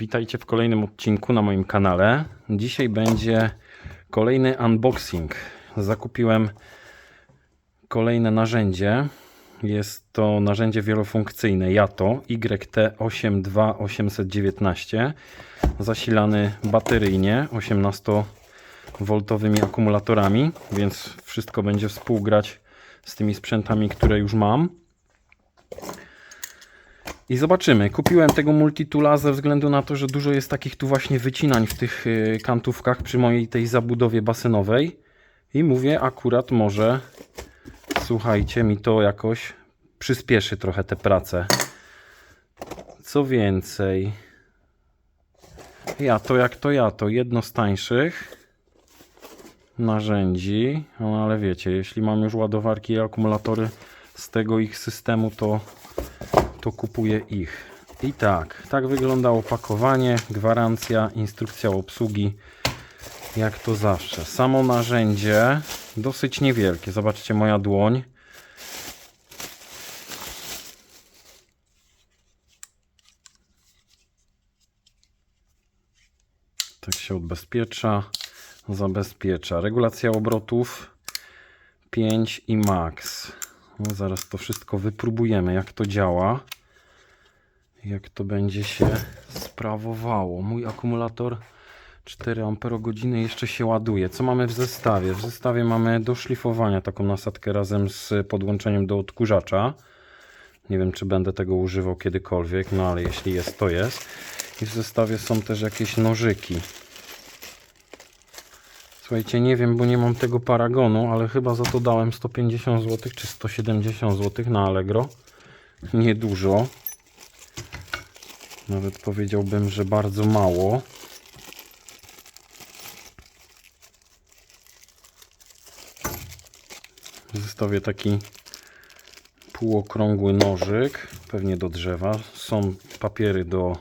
Witajcie w kolejnym odcinku na moim kanale. Dzisiaj będzie kolejny unboxing. Zakupiłem kolejne narzędzie. Jest to narzędzie wielofunkcyjne Yato YT82819 zasilany bateryjnie 18V akumulatorami, więc wszystko będzie współgrać z tymi sprzętami, które już mam. I zobaczymy. Kupiłem tego multitoola ze względu na to, że dużo jest takich tu właśnie wycinań w tych y, kantówkach przy mojej tej zabudowie basenowej. I mówię, akurat może, słuchajcie, mi to jakoś przyspieszy trochę tę pracę. Co więcej, ja to jak to ja to jedno z tańszych narzędzi, no ale wiecie, jeśli mam już ładowarki i akumulatory z tego ich systemu, to to kupuję ich. I tak, tak wygląda opakowanie, gwarancja, instrukcja obsługi, jak to zawsze. Samo narzędzie dosyć niewielkie. Zobaczcie moja dłoń. Tak się odbezpiecza, zabezpiecza. Regulacja obrotów 5 i max. No, zaraz to wszystko wypróbujemy, jak to działa. Jak to będzie się sprawowało. Mój akumulator 4 Ah jeszcze się ładuje. Co mamy w zestawie? W zestawie mamy do szlifowania taką nasadkę razem z podłączeniem do odkurzacza. Nie wiem, czy będę tego używał kiedykolwiek, no ale jeśli jest, to jest. I w zestawie są też jakieś nożyki. Słuchajcie, nie wiem, bo nie mam tego paragonu, ale chyba za to dałem 150 zł czy 170 zł na Allegro. Niedużo. Nawet powiedziałbym, że bardzo mało. W zestawie taki półokrągły nożyk, pewnie do drzewa. Są papiery do,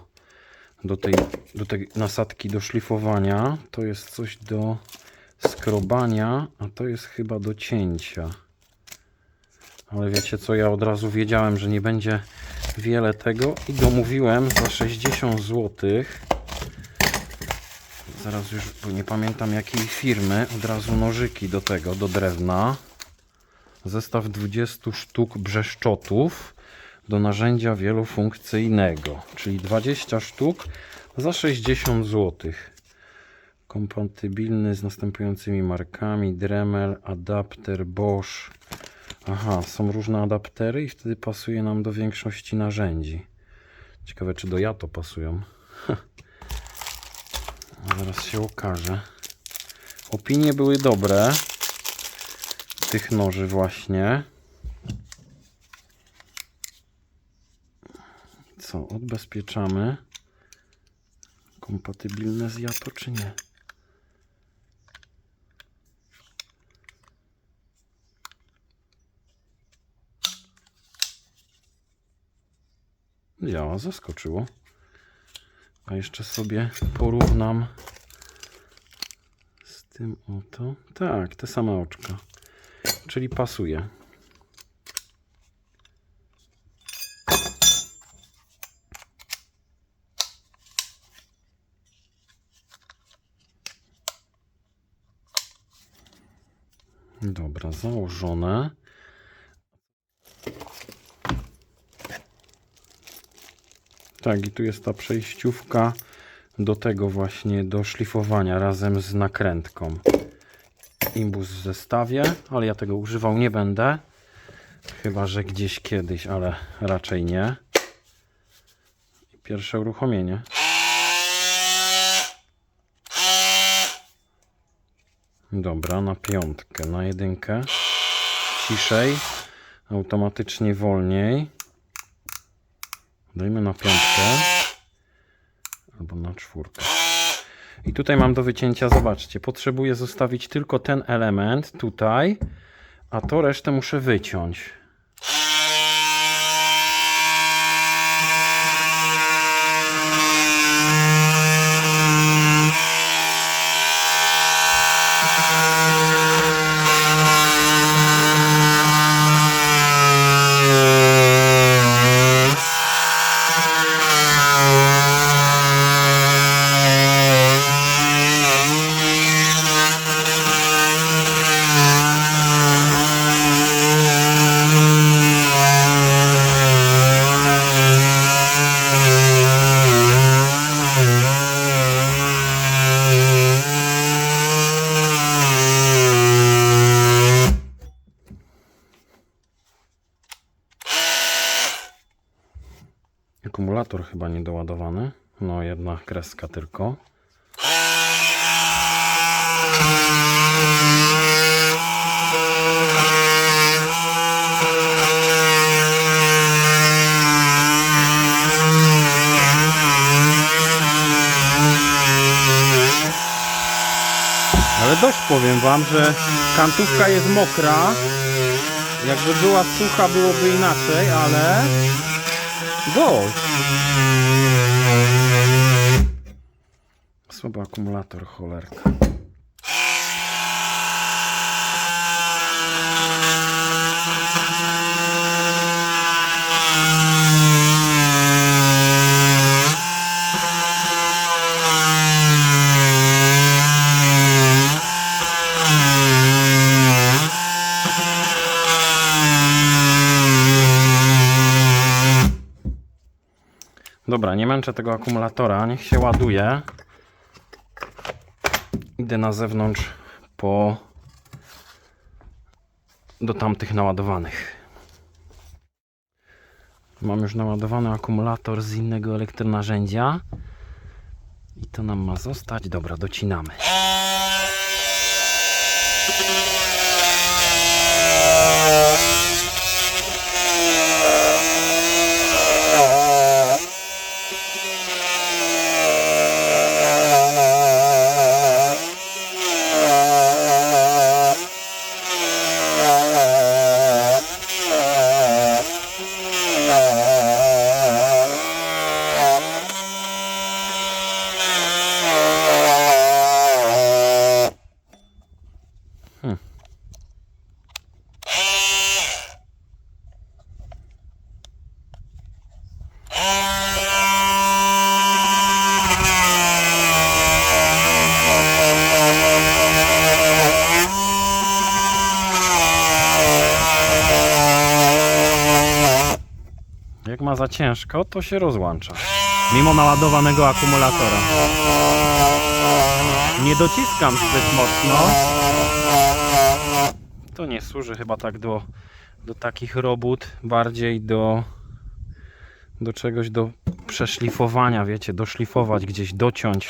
do, tej, do tej nasadki do szlifowania. To jest coś do skrobania, a to jest chyba do cięcia. Ale wiecie co, ja od razu wiedziałem, że nie będzie wiele tego i domówiłem za 60 zł. Zaraz już, nie pamiętam jakiej firmy, od razu nożyki do tego, do drewna. Zestaw 20 sztuk brzeszczotów do narzędzia wielofunkcyjnego, czyli 20 sztuk za 60 zł kompatybilny z następującymi markami Dremel, adapter Bosch aha, są różne adaptery i wtedy pasuje nam do większości narzędzi. Ciekawe czy do Jato pasują. Zaraz się okaże opinie były dobre. Tych noży właśnie. Co, odbezpieczamy? Kompatybilne z Jato czy nie? Działa, zaskoczyło. A jeszcze sobie porównam z tym oto. Tak, te same oczka. Czyli pasuje. Dobra, założone. Tak, i tu jest ta przejściówka do tego właśnie, do szlifowania razem z nakrętką. Imbus w zestawie, ale ja tego używał nie będę. Chyba, że gdzieś kiedyś, ale raczej nie. Pierwsze uruchomienie. Dobra, na piątkę, na jedynkę. Ciszej, automatycznie wolniej. Dajmy na piątkę. Albo na czwórkę. I tutaj mam do wycięcia, zobaczcie, potrzebuję zostawić tylko ten element tutaj, a to resztę muszę wyciąć. Akumulator chyba niedoładowany. No, jedna kreska tylko. Ale dość powiem wam, że kantówka jest mokra. Jakby była sucha, byłoby inaczej, ale dość. Słaby akumulator, cholerka. Dobra, nie męczę tego akumulatora, niech się ładuje. Idę na zewnątrz po do tamtych naładowanych. Mam już naładowany akumulator z innego elektronarzędzia. I to nam ma zostać. Dobra, docinamy. Ma za ciężko, to się rozłącza. Mimo naładowanego akumulatora. Nie dociskam zbyt mocno. To nie służy chyba tak do, do takich robót, bardziej do, do czegoś do przeszlifowania, wiecie, doszlifować gdzieś, dociąć.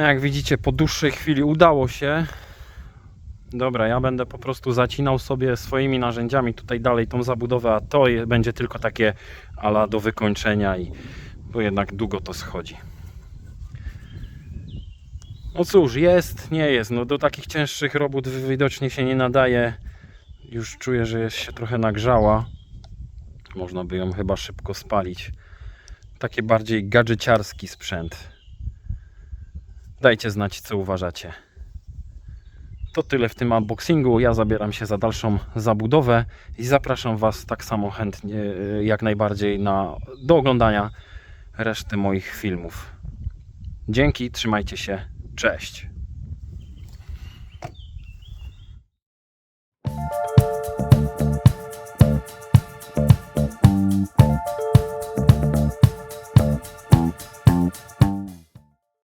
Jak widzicie, po dłuższej chwili udało się. Dobra, ja będę po prostu zacinał sobie swoimi narzędziami tutaj dalej tą zabudowę, a to będzie tylko takie ala do wykończenia i bo jednak długo to schodzi. No cóż, jest, nie jest. No do takich cięższych robót widocznie się nie nadaje. Już czuję, że jest się trochę nagrzała. Można by ją chyba szybko spalić. Takie bardziej gadżeciarski sprzęt. Dajcie znać, co uważacie. To tyle w tym unboxingu. Ja zabieram się za dalszą zabudowę i zapraszam Was tak samo chętnie, y, jak najbardziej na, do oglądania reszty moich filmów. Dzięki, trzymajcie się, cześć.